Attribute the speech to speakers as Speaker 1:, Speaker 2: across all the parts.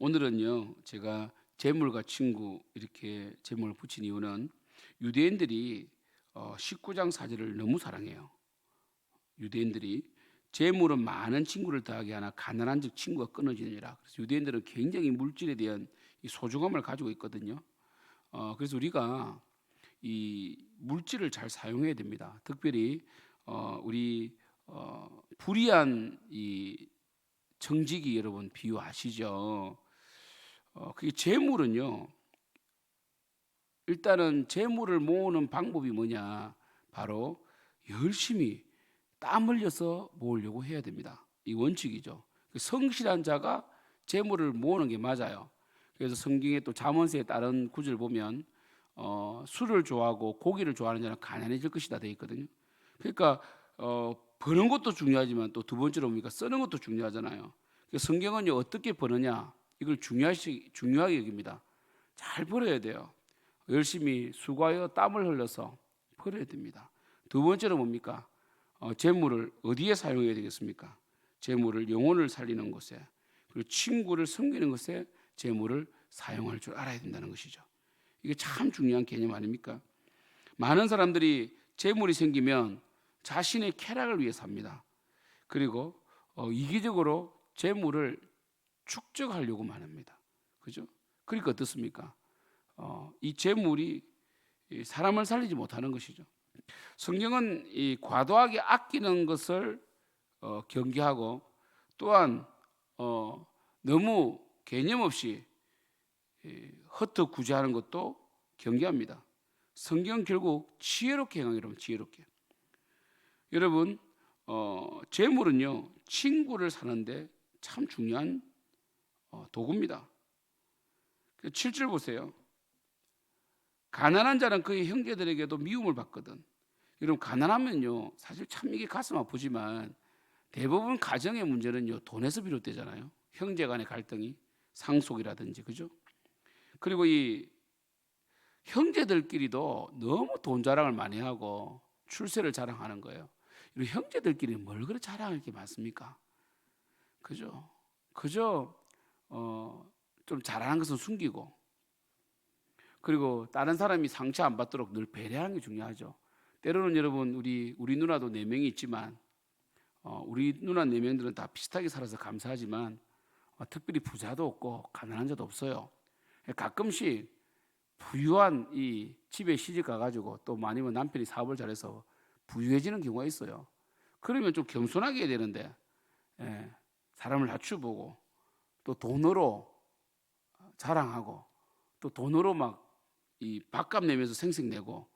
Speaker 1: 오늘은요 제가 재물과 친구 이렇게 제목을 붙인 이유는 유대인들이 어, 19장 사절을 너무 사랑해요. 유대인들이 재물은 많은 친구를 더하게 하나 가난한 즉 친구가 끊어지느니라. 그래서 유대인들은 굉장히 물질에 대한 이 소중함을 가지고 있거든요. 어, 그래서 우리가 이 물질을 잘 사용해야 됩니다. 특별히 어, 우리 어, 불의한 이 정직이 여러분 비유 아시죠? 어, 그게 재물은요. 일단은 재물을 모으는 방법이 뭐냐? 바로 열심히 땀 흘려서 모으려고 해야 됩니다. 이 원칙이죠. 그 성실한 자가 재물을 모으는 게 맞아요. 그래서 성경에 또 잠언서에 따른 구절 보면 어, 술을 좋아하고 고기를 좋아하는 자는 가난해질 것이다 돼 있거든요. 그러니까 어, 버는 것도 중요하지만 또 두 번째로 뭡니까 쓰는 것도 중요하잖아요. 그래서 성경은요 어떻게 버느냐 이걸 중요하시 중요하게 여깁니다. 잘 벌어야 돼요. 열심히 수고하여 땀을 흘려서 벌어야 됩니다. 두 번째로 뭡니까? 어, 재물을 어디에 사용해야 되겠습니까? 재물을 영혼을 살리는 곳에 그리고 친구를 섬기는 것에 재물을 사용할 줄 알아야 된다는 것이죠. 이게 참 중요한 개념 아닙니까? 많은 사람들이 재물이 생기면 자신의 쾌락을 위해 삽니다. 그리고 어, 이기적으로 재물을 축적하려고만 합니다. 그죠? 그러니까 어떻습니까? 어, 이 재물이 이 사람을 살리지 못하는 것이죠. 성경은 이 과도하게 아끼는 것을 어, 경계하고 또한 어, 너무 개념 없이 이, 헛헛구제하는 것도 경계합니다. 성경 결국 지혜롭게 행하기로. 지혜롭게. 여러분 어, 재물은요 친구를 사는데 참 중요한 어, 도구입니다. 7절 보세요. 가난한 자는 그의 형제들에게도 미움을 받거든. 여러분 가난하면요 사실 참 이게 가슴 아프지만 대부분 가정의 문제는요 돈에서 비롯되잖아요. 형제 간의 갈등이 상속이라든지 그죠? 그리고 이 형제들끼리도 너무 돈 자랑을 많이 하고 출세를 자랑하는 거예요. 이 형제들끼리 뭘 그렇게 자랑할 게 많습니까? 그죠? 그저 어, 좀 잘하는 것은 숨기고 그리고 다른 사람이 상처 안 받도록 늘 배려하는 게 중요하죠. 때로는 여러분 우리 우리 누나도 네 명이 있지만 어, 우리 누나 네 명들은 다 비슷하게 살아서 감사하지만 어, 특별히 부자도 없고 가난한 자도 없어요. 가끔씩 부유한 이 집에 시집 가가지고 또 아니면 남편이 사업을 잘해서 부유해지는 경우가 있어요. 그러면 좀 겸손하게 해야 되는데 예, 사람을 낮추보고 또 돈으로 자랑하고 또 돈으로 막 이 밥값 내면서 생색 내고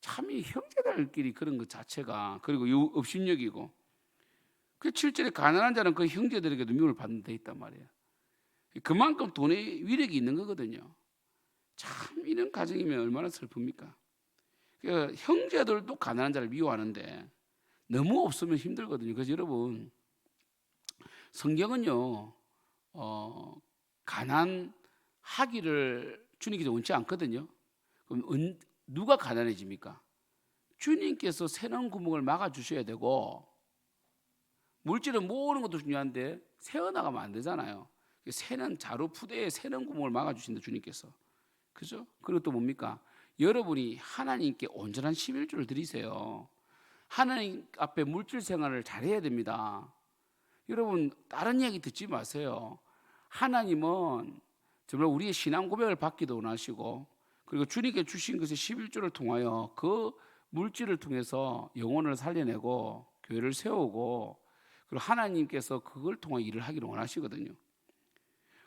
Speaker 1: 참 이 형제들끼리 그런 것 자체가 그리고 요 업신여기고 그 실제로 가난한 자는 그 형제들에게도 미움을 받는 데 있단 말이에요. 그만큼 돈의 위력이 있는 거거든요. 참 이런 가정이면 얼마나 슬픕니까? 그 형제들도 가난한 자를 미워하는데 너무 없으면 힘들거든요. 그래서 여러분 성경은요 어, 가난하기를 주님께서 원치 않거든요. 그럼 은, 누가 가난해집니까? 주님께서 새는 구멍을 막아 주셔야 되고 물질을 모으는 것도 중요한데 새어 나가면 안 되잖아요. 새는 자루 푸대에 새는 구멍을 막아 주신다 주님께서. 그죠? 그리고 또 뭡니까? 여러분이 하나님께 온전한 11조를 드리세요. 하나님 앞에 물질 생활을 잘해야 됩니다. 여러분 다른 이야기 듣지 마세요. 하나님은 정말 우리의 신앙 고백을 받기도 원하시고 그리고 주님께 주신 것의 11조를 통하여 그 물질을 통해서 영혼을 살려내고 교회를 세우고 그리고 하나님께서 그걸 통해 일을 하기를 원하시거든요.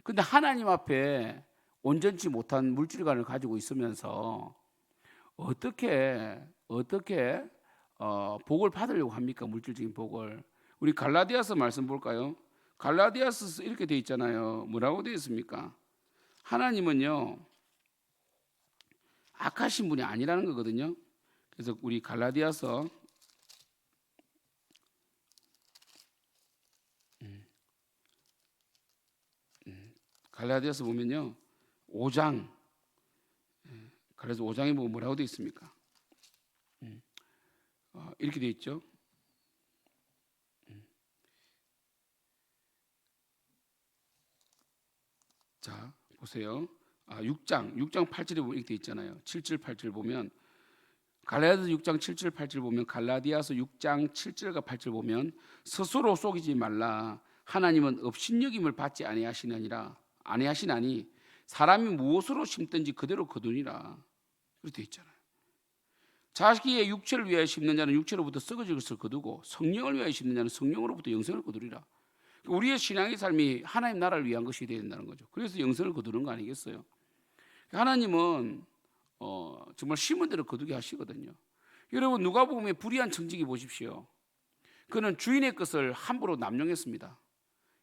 Speaker 1: 근데 하나님 앞에 온전치 못한 물질관을 가지고 있으면서 어떻게 어떻게 어, 복을 받으려고 합니까? 물질적인 복을. 우리 갈라디아서 말씀 볼까요? 갈라디아서 이렇게 돼 있잖아요. 뭐라고 되어 있습니까? 하나님은요 악하신 분이 아니라는 거거든요. 그래서 우리 갈라디아서 음, 음, 갈라디아서 보면요 5장 그래서 5장에 보면 뭐라고 되어 있습니까? 음, 어, 이렇게 되어 있죠. 자 보세요. 아 6장 6장 8절에 보면 이렇게 돼 있잖아요. 7절 8절 보면 갈라디아서 6장 7절 8절 보면 갈라디아서 6장 7절과 8절 보면 스스로 속이지 말라 하나님은 업신여김을 받지 아니하시느니라 아니하시나니 사람이 무엇으로 심든지 그대로 거두니라 그렇게 돼 있잖아요. 자식의 육체를 위하여 심는 자는 육체로부터 썩어질 것을 거두고 성령을 위하여 심는 자는 성령으로부터 영생을 거두리라. 우리의 신앙의 삶이 하나님 나라를 위한 것이 되야 된다는 거죠. 그래서 영생을 거두는 거 아니겠어요? 하나님은 어, 정말 심은 대로 거두게 하시거든요. 여러분 누가복음의 불의한 청지기 보십시오. 그는 주인의 것을 함부로 남용했습니다.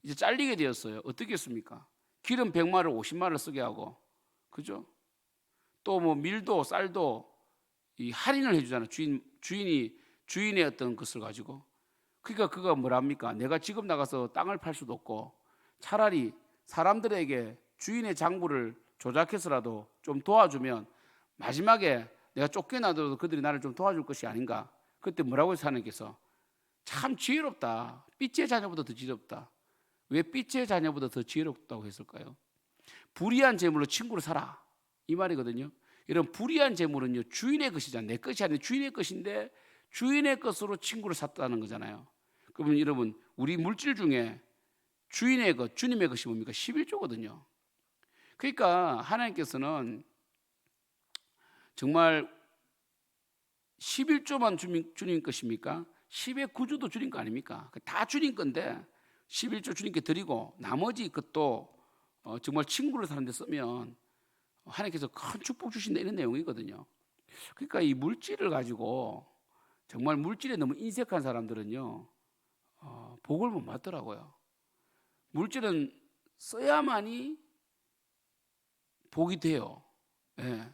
Speaker 1: 이제 잘리게 되었어요. 어떻게 했습니까? 기름 100마를 50마를 쓰게 하고 그죠? 또 뭐 밀도 쌀도 이 할인을 해주잖아요. 주인 주인이 주인의 어떤 것을 가지고 그러니까 그가 뭐랍니까? 내가 지금 나가서 땅을 팔 수도 없고 차라리 사람들에게 주인의 장부를 조작해서라도 좀 도와주면 마지막에 내가 쫓겨나도 그들이 나를 좀 도와줄 것이 아닌가? 그때 뭐라고 해서 하나님께서 참 지혜롭다. 삐째 자녀보다 더 지혜롭다. 왜 삐째 자녀보다 더 지혜롭다고 했을까요? 불의한 재물로 친구를 사라. 이 말이거든요. 이런 불의한 재물은요 주인의 것이잖아요. 내 것이 아니라 주인의 것인데 주인의 것으로 친구를 샀다는 거잖아요. 그러면 여러분 우리 물질 중에 주인의 것, 주님의 것이 뭡니까? 11조거든요. 그러니까 하나님께서는 정말 11조만 주님, 주님 것입니까? 10의 9조도 주님 거 아닙니까? 다 주님 건데 11조 주님께 드리고 나머지 것도 어, 정말 친구를 사는 데 쓰면 하나님께서 큰 축복 주신다 이런 내용이거든요. 그러니까 이 물질을 가지고 정말 물질에 너무 인색한 사람들은요 어, 복을 못 받더라고요. 물질은 써야만이 복이 돼요. 예.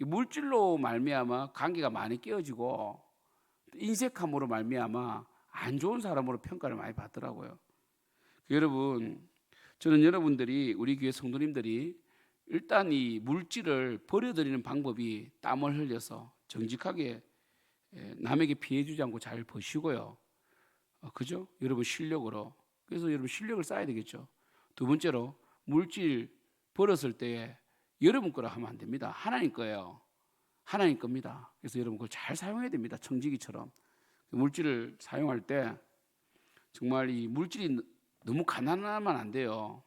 Speaker 1: 물질로 말미암아 관계가 많이 깨어지고 인색함으로 말미암아 안 좋은 사람으로 평가를 많이 받더라고요. 여러분, 저는 여러분들이 우리 교회 성도님들이 일단 이 물질을 버려드리는 방법이 땀을 흘려서 정직하게 예, 남에게 피해 주지 않고 잘 버시고요. 어, 그죠? 여러분 실력으로. 그래서 여러분 실력을 쌓아야 되겠죠. 두 번째로 물질 벌었을 때에 여러분 거라 하면 안 됩니다. 하나님 거예요. 하나님 겁니다. 그래서 여러분 그걸 잘 사용해야 됩니다. 청지기처럼. 물질을 사용할 때 정말 이 물질이 너무 가난하면 안 돼요.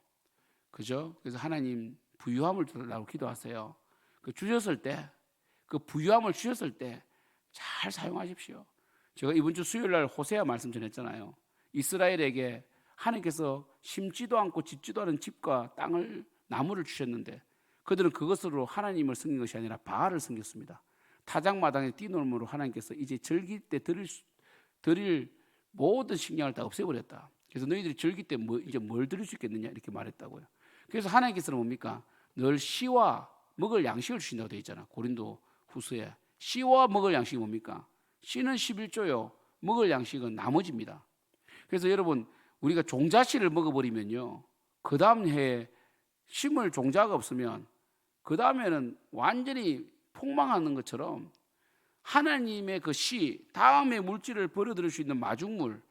Speaker 1: 그죠? 그래서 하나님 부유함을 달라고 기도하세요. 그 주셨을 때, 그 부유함을 주셨을 때 잘 사용하십시오. 제가 이번 주 수요일 날 호세아 말씀 전했잖아요. 이스라엘에게 하나님께서 심지도 않고 짓지도 않은 집과 땅을 나무를 주셨는데 그들은 그것으로 하나님을 섬긴 것이 아니라 바알을 섬겼습니다. 타작마당에 뛰놀므로 하나님께서 이제 즐길 때 드릴, 드릴 모든 식량을 다 없애버렸다. 그래서 너희들이 즐길 때 뭐, 이제 뭘 드릴 수 있겠느냐 이렇게 말했다고요. 그래서 하나님께서는 뭡니까? 늘 씨와 먹을 양식을 주신다고 되어 있잖아. 고린도 후서에 씨와 먹을 양식이 뭡니까? 씨는 11조요. 먹을 양식은 나머지입니다. 그래서 여러분 우리가 종자씨를 먹어버리면요. 그 다음 해에 심을 종자가 없으면 그 다음에는 완전히 폭망하는 것처럼 하나님의 그 씨, 다음에 물질을 벌어들일 수 있는 마중물,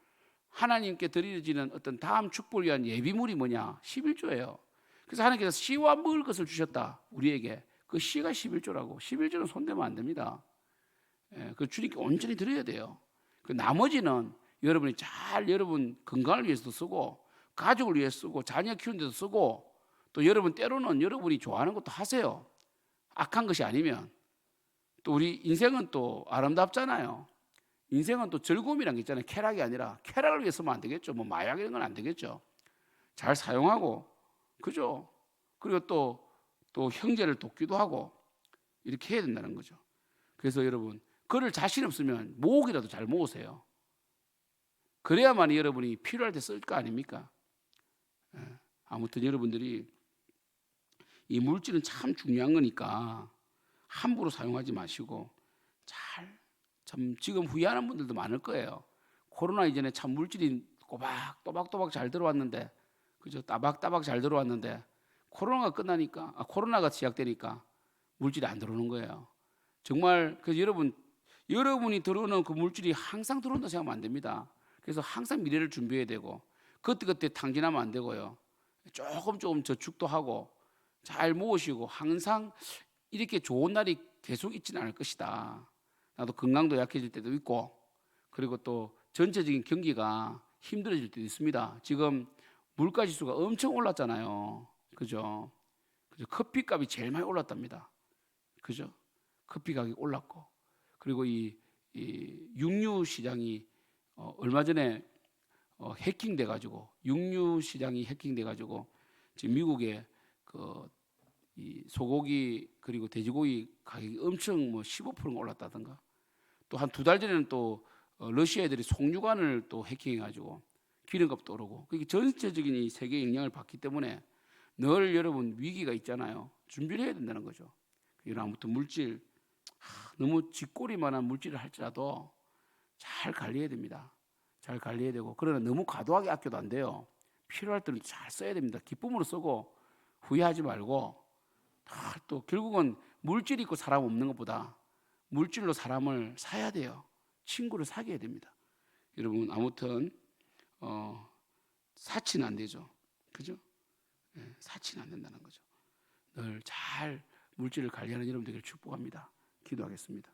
Speaker 1: 하나님께 드려지는 어떤 다음 축복을 위한 예비물이 뭐냐? 11조예요. 그래서 하나님께서 씨와 먹을 것을 주셨다. 우리에게. 그 씨가 11조라고. 11조는 손대면 안 됩니다. 예, 그 주님께 온전히 드려야 돼요. 그 나머지는 여러분이 잘 여러분 건강을 위해서도 쓰고 가족을 위해 쓰고 자녀 키우는 데도 쓰고 또 여러분 때로는 여러분이 좋아하는 것도 하세요. 악한 것이 아니면 또 우리 인생은 또 아름답잖아요. 인생은 또 즐거움이란 게 있잖아요. 쾌락이 아니라 쾌락을 위해 서 면 안 되겠죠. 뭐 마약 이런 건 안 되겠죠. 잘 사용하고 그죠? 그리고 또 또 형제를 돕기도 하고 이렇게 해야 된다는 거죠. 그래서 여러분 그를 자신 없으면 모으기라도 잘 모으세요. 그래야만 여러분이 필요할 때 쓸 거 아닙니까? 예. 아무튼 여러분들이 이 물질은 참 중요한 거니까 함부로 사용하지 마시고 잘 참 지금 후회하는 분들도 많을 거예요. 코로나 이전에 참 물질이 꼬박 또박또박 잘 들어왔는데 그죠? 따박따박 잘 들어왔는데 코로나가 끝나니까 아, 코로나가 시작되니까 물질이 안 들어오는 거예요. 정말 그 여러분 여러분이 들어오는 그 물질이 항상 들어온다 생각하면 안 됩니다. 그래서 항상 미래를 준비해야 되고 그때 그때 탕진하면 안 되고요. 조금 조금 저축도 하고 잘 모으시고 항상 이렇게 좋은 날이 계속 있지는 않을 것이다. 나도 건강도 약해질 때도 있고 그리고 또 전체적인 경기가 힘들어질 때도 있습니다. 지금 물가 지수가 엄청 올랐잖아요. 그죠? 그죠? 커피 값이 제일 많이 올랐답니다. 그죠? 커피 가격이 올랐고 그리고 이, 이 육류 시장이 어, 얼마 전에 어, 해킹돼 가지고 육류 시장이 해킹돼 가지고 지금 미국에 그이 소고기 그리고 돼지고기 가격이 엄청 뭐 15%가 올랐다든가 또 한 두 달 전에는 또 어, 러시아 애들이 송유관을 또 해킹해 가지고 기름값도 오르고 그게 전체적인 이 세계에 영향을 받기 때문에 늘 여러분 위기가 있잖아요. 준비를 해야 된다는 거죠. 이런 아무튼 물질 하, 너무 쥐꼬리만한 물질을 할지라도 잘 관리해야 됩니다. 잘 관리해야 되고 그러나 너무 과도하게 아껴도 안 돼요. 필요할 때는 잘 써야 됩니다. 기쁨으로 쓰고 후회하지 말고 아, 또 결국은 물질 있고 사람 없는 것보다 물질로 사람을 사야 돼요. 친구를 사귀어야 됩니다. 여러분 아무튼 어, 사치는 안 되죠. 그죠? 예, 사치는 안 된다는 거죠. 늘 잘 물질을 관리하는 여러분 되기를 축복합니다. 기도하겠습니다.